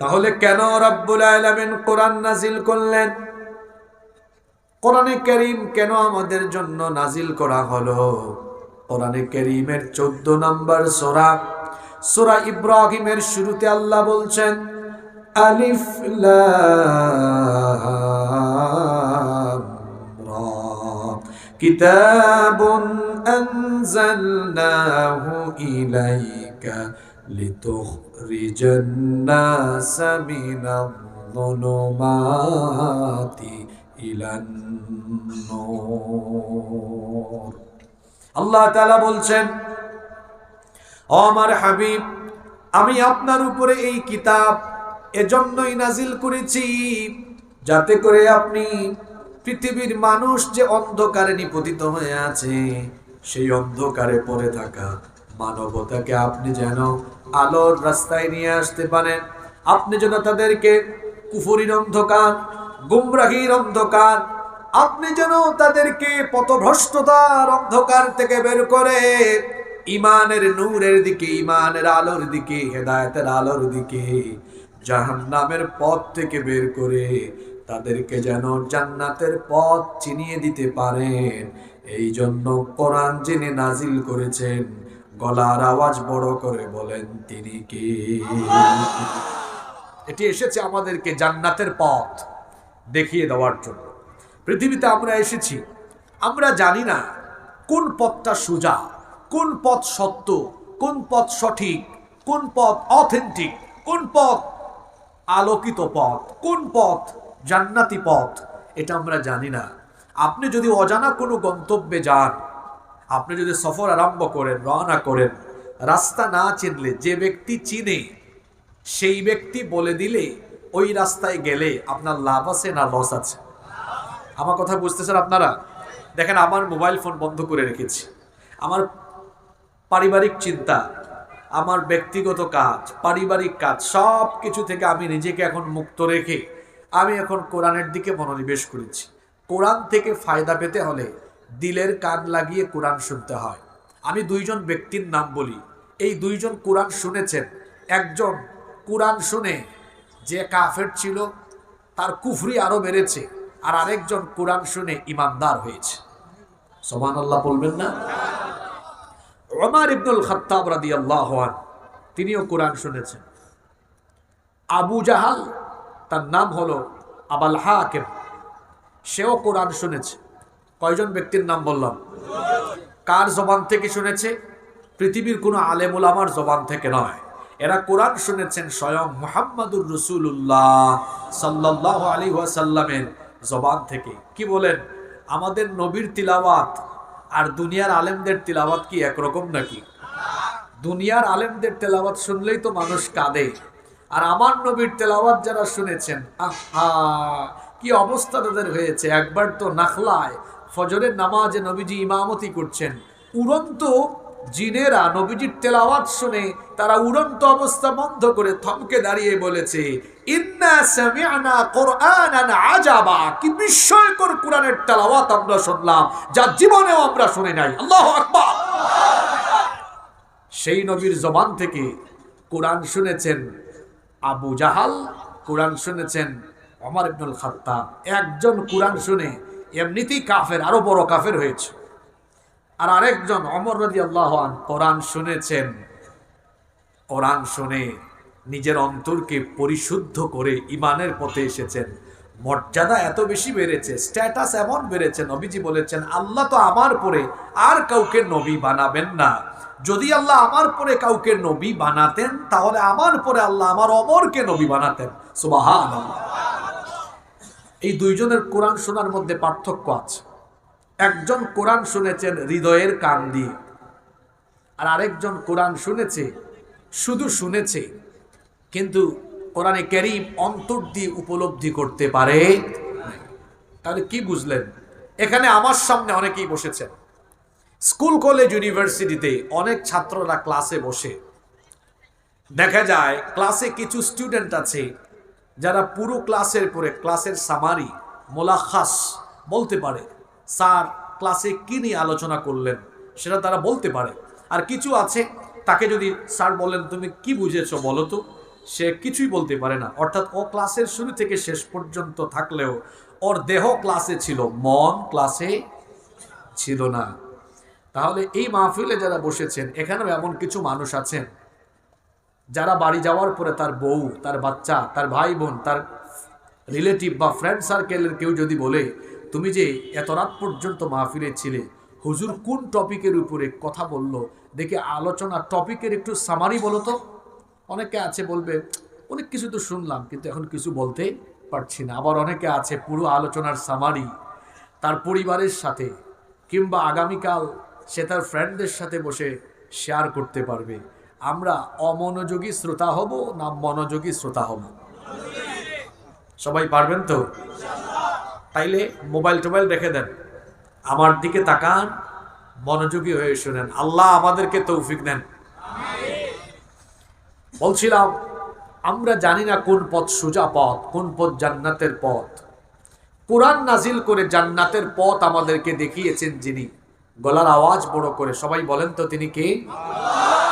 তাহলে কেন রব্বুল আলামিন কোরআন নাজিল করলেন? কোরআনে করিম কেন আমাদের জন্য নাজিল করা হলো? কোরআনে করিমের চোদ্দ নম্বর সোরা সোরা ইব্রাহিমের শুরুতে আল্লাহ বলছেন, আলিফ কিতাবুন আনজালনাহু ইলাইকা লিতুখরিজান নাস মিনাল-যুলুমাতি ইলান নূর আল্লাহ তাআলা বলছেন আমার হাবিব, আমি আপনার উপরে এই কিতাব এজন্যই নাজিল করেছি যাতে করে আপনি পৃথিবীর মানুষ যে অন্ধকারে নিপতিত হয়ে আছে, সেই অন্ধকারে পড়ে থাকা মানবতাকে আপনি যেন আলোর রাস্তায় নিয়ে আসতে পারেন। আপনি যেন তাদেরকে কুফরির অন্ধকার, গুমরাহির অন্ধকার, আপনি যেন তাদেরকে পথভ্রষ্টতার অন্ধকার থেকে বের করে ইমানের নূরের দিকে, ইমানের আলোর দিকে, হেদায়তের আলোর দিকে, জাহান্নামের পথ থেকে বের করে তাদেরকে যেন জান্নাতের পথ চিনিয়ে দিতে পারেন। এই জন্য কোরআন যিনি নাজিল করেছেন গলার আওয়াজ বড় করে বলেন, তিনি কে? এটি এসেছে আমাদেরকে জান্নাতের পথ দেখিয়ে দেওয়ার জন্য। পৃথিবীতে আমরা এসেছি। আমরা জানি না কোন পথটা সোজা, কোন পথ সত্য, কোন পথ সঠিক, কোন পথ অথেন্টিক, কোন পথ আলোকিত পথ, কোন পথ জান্নাতি পথ, এটা আমরা জানি না। আপনি যদি অজানা কোনো গন্তব্যে যান আপনি যদি সফর আরম্ভ করেন, রওনা করেন, রাস্তা না চিনলে, যে ব্যক্তি চিনে, সেই ব্যক্তি বলে দিলে, ওই রাস্তায় গেলে আপনার লাভ আছে না লস আছে? আমার কথা বুঝতেছেন আপনারা? দেখেন, আমার মোবাইল ফোন বন্ধ করে রেখেছি। আমার পারিবারিক চিন্তা, আমার ব্যক্তিগত কাজ, পারিবারিক কাজ সব কিছু থেকে আমি নিজেকে এখন মুক্ত রেখে, আমি এখন কোরআনের দিকে মনোনিবেশ করেছি। কোরআন থেকে ফায়দা পেতে হলে দিলের কান লাগিয়ে কোরআন শুনতে হয়। আমি দুইজন ব্যক্তির নাম বলি। এই দুইজন কোরআন শুনেছেন। একজন কোরআন শুনে যে কাফের ছিল, তার কুফরি আরও বেড়েছে, আর আরেকজন কোরআন শুনে ইমানদার হয়েছে। সোমান আল্লাহ বলবেন না? ওমর ইবনুল খাত্তাব রাদিয়াল্লাহু আন তিনিও কোরআন শুনেছেন। আবু জাহাল, তার নাম হলো আবাল হাকিম, সেও কোরআন শুনেছে। কয়জন ব্যক্তির নাম বললাম? কার জবান থেকে শুনেছে? পৃথিবীর কোনো আলেমুল আমার জবান থেকে নয়। এরা কোরআন শুনেছেন স্বয়ং মুহাম্মাদুর রসুল্লাহ সাল্লাহ আলী ওয়াসাল্লামের জবান থেকে। কি বলেন? আমাদের নবীর তিলাওয়াত আর দুনিয়ার আলেমদের তিলাওয়াত কি একরকম নাকি? দুনিয়ার আলেমদের তেলাওয়াত শুনলেই তো মানুষ কাঁদে। আর আমার নবীর তেলাওয়াত যারা শুনেছেন, আহা, কি অবস্থা তাদের হয়েছে। একবার তো নাখলায় ফজরের নামাজে নবীজি ইমামতি করছেন। উড়ন্ত জিনেরা নবীজির তেলাওয়াত শুনে তারা উড়ন্ত অবস্থা বন্ধ করে থমকে দাঁড়িয়ে বলেছে কি বিস্ময়কর কোরআনের তেলাওয়াত আমরা শুনলাম জীবনেও আমরা শুনি নাই। আল্লাহু সেই নবীর জবান থেকে কোরআন শুনেছেন আবু জাহাল, কোরআন শুনেছেন অমর ইবনুল খাত্তাব। একজন কোরআন শুনে এমনিতেই কাফের, আরও বড় কাফের হয়েছে। আর আরেকজন অমর রাজি আল্লাহ কোরআন শুনেছেন। কোরআন শুনে নিজের অন্তরকে পরিশুদ্ধ করে ইমানের পথে এসেছেন। মর্যাদা এত বেশি বেড়েছে স্ট্যাটাস এমন বেড়েছে, নবীজি বলেছেন, আল্লাহ তো আমার পরে আর কাউকে নবী বানাবেন না। যদি আল্লাহ আমার পরে কাউকে নবী বানাতেন, তাহলে আমার পরে আল্লাহ আমার অমরকে নবী বানাতেন। সুবাহান এই দুইজনের কোরআন শোনার মধ্যে পার্থক্য আছে। একজন কোরআন শুনেছেন হৃদয়ের কান দিয়ে, আর আরেকজন কোরআন শুনেছে, শুধু শুনেছে, কিন্তু কোরআনে ক্যারিম অন্তর দিয়ে উপলব্ধি করতে পারে তাহলে কি বুঝলেন? এখানে আমার সামনে অনেকেই বসেছেন। স্কুল, কলেজ, ইউনিভার্সিটিতে অনেক ছাত্ররা ক্লাসে বসে। দেখা যায়, ক্লাসে কিছু স্টুডেন্ট আছে যারা পুরো ক্লাসের পরে, ক্লাসের সামারি মোলাখাস বলতে পারে, স্যার ক্লাসে কি নিয়ে আলোচনা করলেন সেটা তারা বলতে পারে। আর কিছু আছে, তাকে যদি স্যার বলেন, তুমি কি বুঝেছ বলো তো? সে কিছুই বলতে পারে না। অর্থাৎ ও ক্লাসের শুরু থেকে শেষ পর্যন্ত থাকলেও, ওর দেহ ক্লাসে ছিল, মন ক্লাসে ছিল না। তাহলে এই মাহফিলে যারা বসেছেন, এখানেও এমন কিছু মানুষ আছেন যারা বাড়ি যাওয়ার পরে তার বউ, তার বাচ্চা, তার ভাই বোন, তার রিলেটিভ বা ফ্রেন্ড সার্কেলের কেউ যদি বলে, তুমি যে এত রাত পর্যন্ত মাহফিলে ছিলে, হুজুর কোন টপিকের উপরে কথা বলল? দেখে আলোচনা টপিকের একটু সামারি বলো তো। অনেকে আছে বলবে, অনেক কিছু তো শুনলাম, কিন্তু এখন কিছু বলতে পারছি না। আবার অনেকে আছে পুরো আলোচনার সামারি তার পরিবারের সাথে কিংবা আগামীকাল সে তার ফ্রেন্ডদের সাথে বসে শেয়ার করতে পারবে। আমরা অমনোযোগী শ্রোতা হব না মনোযোগী শ্রোতা হব? সবাই পারবেন তো? তাইলে মোবাইল টোবাইল রেখে দেন। আমার দিকে তাকান, মনোযোগী হয়ে শুনেন। আল্লাহ আমাদেরকে তৌফিক দেন। বলছিলাম, আমরা জানি না কোন পথ সোজা পথ, কোন পথ জান্নাতের পথ। কোরআন নাজিল করে জান্নাতের পথ আমাদেরকে দেখিয়েছেন যিনি। গলার আওয়াজ বড় করে। সবাই বলেন তো তিনি কে?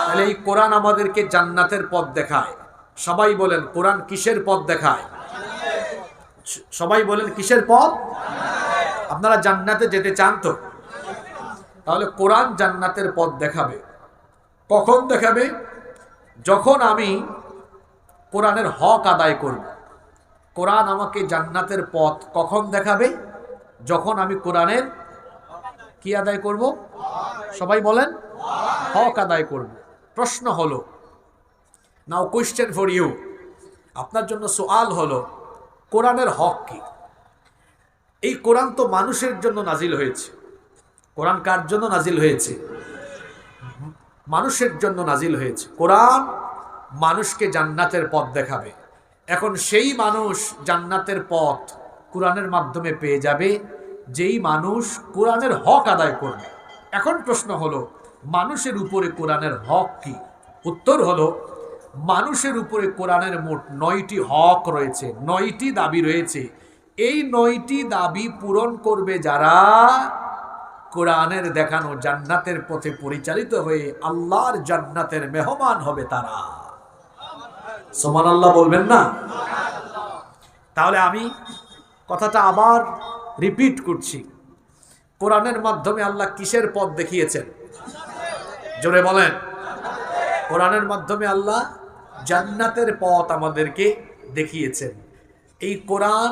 তাহলে এই কোরআন আমাদেরকে জান্নাতের পথ দেখায়। সবাই বলেন, কোরআন কিসের পথ দেখায়? সবাই বলেন, কিসের পথ? আপনারা জান্নাতে যেতে চান তো? তাহলে কোরআন জান্নাতের পথ দেখাবে। কখন দেখাবে? যখন আমি কোরআনের হক আদায় করব। কোরআন আমাকে জান্নাতের পথ কখন দেখাবে? যখন আমি কোরআনের কি আদায় করব? সবাই বলেন, হক আদায় করব। প্রশ্ন হলো নাও কোয়েশ্চেন ফর ইউ আপনার জন্য সোয়াল হলো, কোরআনের হক কি? এই কোরআন তো মানুষের জন্য নাজিল হয়েছে। কোরআন কার জন্য নাজিল হয়েছে? মানুষের জন্য নাজিল হয়েছে। কোরআন মানুষকে জান্নাতের পথ দেখাবে। এখন সেই মানুষ জান্নাতের পথ কোরআনের মাধ্যমে পেয়ে যাবে, যেই মানুষ কোরআনের হক আদায় করবে। এখন প্রশ্ন হলো মানুষের উপরে কোরআনের হক কি? উত্তর হলো, মানুষের উপরে কোরআনের মোট নয়টি হক রয়েছে, নয়টি দাবি রয়েছে। এই নয়টি দাবি পূরণ করবে যারা? কোরআনের দেখানো জান্নাতের পথে পরিচালিত হয়ে আল্লাহর জান্নাতের মেহমান হবে তারা। সোমান আল্লাহ বলবেন না? তাহলে আমি কথাটা আবার রিপিট করছি। কোরআনের মাধ্যমে আল্লাহ কিসের পথ দেখিয়েছেন? জোরে বলেন। কোরআনের মাধ্যমে আল্লাহ জান্নাতের পথ আমাদেরকে দেখিয়েছেন। এই কোরআন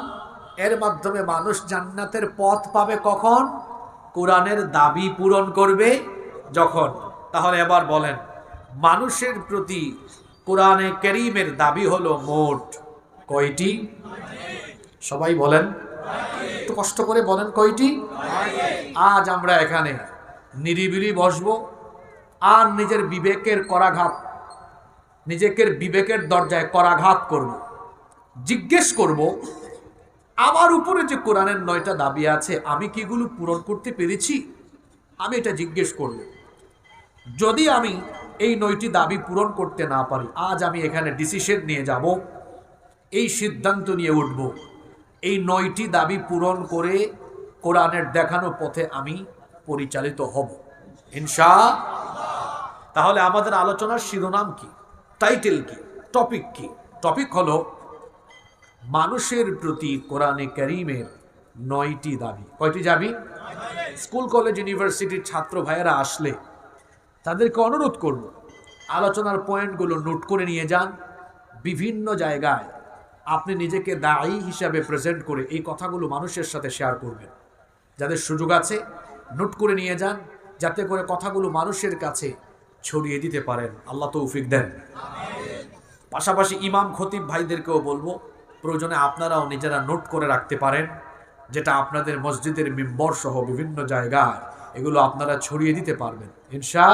এর মাধ্যমে মানুষ জান্নাতের পথ পাবে কখন? কোরআনের দাবি পূরণ করবে যখন। তাহলে এবার বলেন, মানুষের প্রতি কোরআনে করিমের দাবি হলো মোট কয়টি? সবাই বলেন। কষ্ট করে বলেন কয়টি? আজ আমরা এখানে নিরিবিলি বসবো। আর নিজের বিবেকের করাঘাত নিজেকে বিবেকের দরজায় করাঘাত করব। জিজ্ঞেস করব, আমার উপরে যে কোরআনের নয়টা দাবি আছে, আমি কি এগুলো পূরণ করতে পেরেছি? আমি এটা জিজ্ঞেস করব। যদি আমি এই নয়টি দাবি পূরণ করতে না পারি, আজ আমি এখানে ডিসিশন নিয়ে যাব, এই সিদ্ধান্ত নিয়ে উঠব, এই নয়টি দাবি পূরণ করে কোরআনের দেখানো পথে আমি পরিচালিত হব। ইনশা তাহলে আমাদের আলোচনার শিরোনাম কি? টাইটেল কি? টপিক কি? টপিক হলো, মানুষের প্রতি কোরআনে করিমের নয়টি দাবি। কয়টি দাবি? স্কুল কলেজ ইউনিভার্সিটির ছাত্র ভাইয়েরা আসলে তাদেরকে অনুরোধ করব, আলোচনার পয়েন্টগুলো নোট করে নিয়ে যান। বিভিন্ন জায়গায় আপনি নিজেকে দায়ী হিসাবে প্রেজেন্ট করে এই কথাগুলো মানুষের সাথে শেয়ার করবেন। যাদের সুযোগ আছে নোট করে নিয়ে যান। যাতে করে কথাগুলো মানুষের কাছে ছড়িয়ে দিতে পারেন। আল্লাহ তৌফিক দেন। পাশাপাশি ইমাম খতিব ভাইদেরকেও বলব, প্রয়োজনে আপনারাও নিজেরা নোট করে রাখতে পারেন, যেটা আপনাদের মসজিদের মেম্বর সহ বিভিন্ন জায়গায়। এগুলো আপনারা ছড়িয়ে দিতে পারবেন। ইনশা